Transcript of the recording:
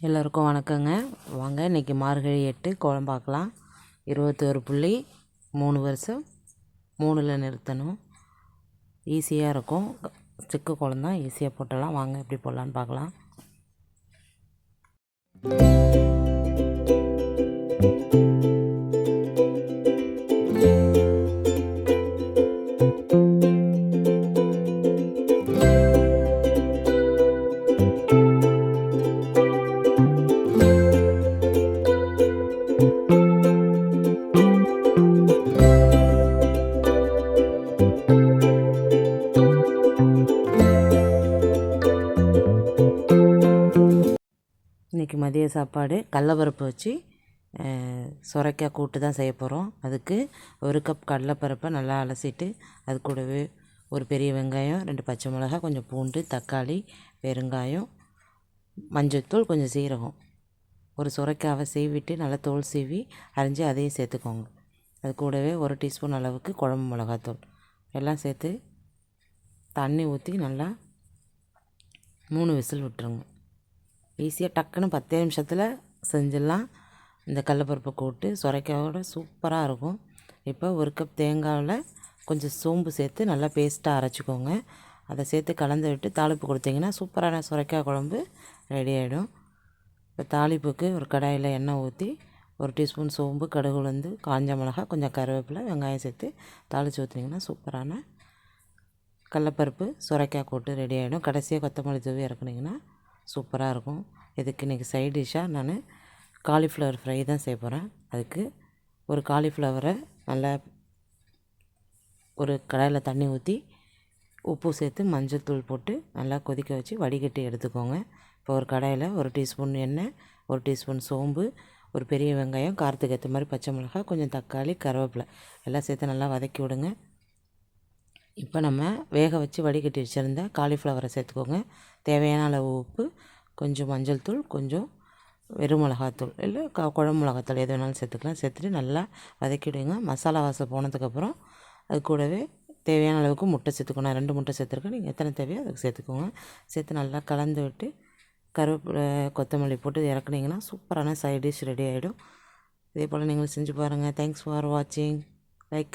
எல்லோருக்கும் வணக்கங்க. வாங்க இன்றைக்கி மார்கழி எட்டு குழம்பு பார்க்கலாம். இருபத்தோரு புள்ளி மூணு வருஷம். மூணில் நிறுத்தணும். ஈஸியாக இருக்கும். சிக்கு குழந்தான் ஈஸியாக போட்டலாம். வாங்க எப்படி போடலான்னு பார்க்கலாம். இன்றைக்கி மதிய சாப்பாடு கடலப்பருப்பு வச்சு சுரைக்காய் கூட்டு தான் செய்ய போகிறோம் அதுக்கு ஒரு கப் கடலப்பருப்பை நல்லா அலசிட்டு அது கூடவே ஒரு பெரிய வெங்காயம் ரெண்டு பச்சை மிளகாய் கொஞ்சம் பூண்டு தக்காளி பெருங்காயம் மஞ்சள்தூள் கொஞ்சம் சீரகம். ஒரு சுரைக்காவை சீவிட்டு நல்லா தோல் சீவி அரிஞ்சு அதையும் சேர்த்துக்கோங்க. அது கூடவே ஒரு டீஸ்பூன் அளவுக்கு குழம்பு மிளகாத்தூள். எல்லாம் சேர்த்து தண்ணி ஊற்றி நல்லா மூணு விசில் விட்டுருங்க. ஈஸியாக டக்குன்னு பத்தே நிமிஷத்தில் செஞ்சிடலாம். இந்த கடலப்பருப்பை கூட்டு சுரைக்காயோட சூப்பராக இருக்கும். இப்போ ஒரு கப் தேங்காயில் கொஞ்சம் சோம்பு சேர்த்து நல்லா பேஸ்ட்டாக அரைச்சிக்கோங்க. அதை சேர்த்து கலந்து விட்டு தாளிப்பு கொடுத்தீங்கன்னா சூப்பரான சுரைக்காய் குழம்பு ரெடி ஆகிடும் இப்போ தாளிப்புக்கு ஒரு கடாயில் எண்ணெய் ஊற்றி ஒரு டீஸ்பூன் சோம்பு கடுகு உளுந்து காஞ்ச மிளகா கொஞ்சம் கருவேப்பிலை வெங்காயம் சேர்த்து தாளித்து ஊற்றினீங்கன்னா சூப்பரான கடலப்பருப்பு சுரைக்காய் கூட்டு ரெடி ஆகிடும் கடைசியாக கொத்தமல்லி தூவி இறக்குனீங்கன்னா சூப்பராக இருக்கும். இதுக்கு இன்றைக்கி சைட் டிஷ்ஷாக நான் காலிஃப்ளவர் ஃப்ரை தான் செய்ய போகிறேன் அதுக்கு ஒரு காலிஃப்ளவரை நல்லா ஒரு கடாயில் தண்ணி ஊற்றி உப்பு சேர்த்து மஞ்சள் தூள் போட்டு நல்லா கொதிக்க வச்சு வடிகட்டி எடுத்துக்கோங்க. இப்போ ஒரு கடாயில் ஒரு டீஸ்பூன் எண்ணெய் ஒரு டீஸ்பூன் சோம்பு ஒரு பெரிய வெங்காயம் காரத்துக்கு ஏற்ற மாதிரி பச்சை மிளகாய் கொஞ்சம் தக்காளி கருவேப்பிலை எல்லாம் சேர்த்து நல்லா வதக்கி விடுங்க. இப்போ நம்ம வேக வச்சு வடிகட்டி வச்சுருந்த காலிஃப்ளவரை சேர்த்துக்கோங்க. தேவையான அளவு உப்பு கொஞ்சம் மஞ்சள் தூள் கொஞ்சம் வெறும் மிளகாத்தூள் இல்லை க குழம்பு மிளகாத்தூள் எது வேணாலும் சேர்த்துக்கலாம். சேர்த்துட்டு நல்லா வதக்கிவிடுங்க மசாலா வாசம் போனதுக்கப்புறம் அது கூடவே தேவையான அளவுக்கு முட்டை சேர்த்துக்கணும் ரெண்டு முட்டை சேர்த்துருக்கேன். நீங்கள் எத்தனை தேவையோ அதுக்கு சேர்த்துக்கோங்க. சேர்த்து நல்லா கலந்து விட்டு கருவேப்பிலை கொத்தமல்லி போட்டு இறக்குனீங்கன்னா சூப்பரான சைட் டிஷ் ரெடி ஆகிடும் இதே போல் நீங்களும் செஞ்சு பாருங்கள் தேங்க்ஸ் ஃபார் வாட்சிங் லைக்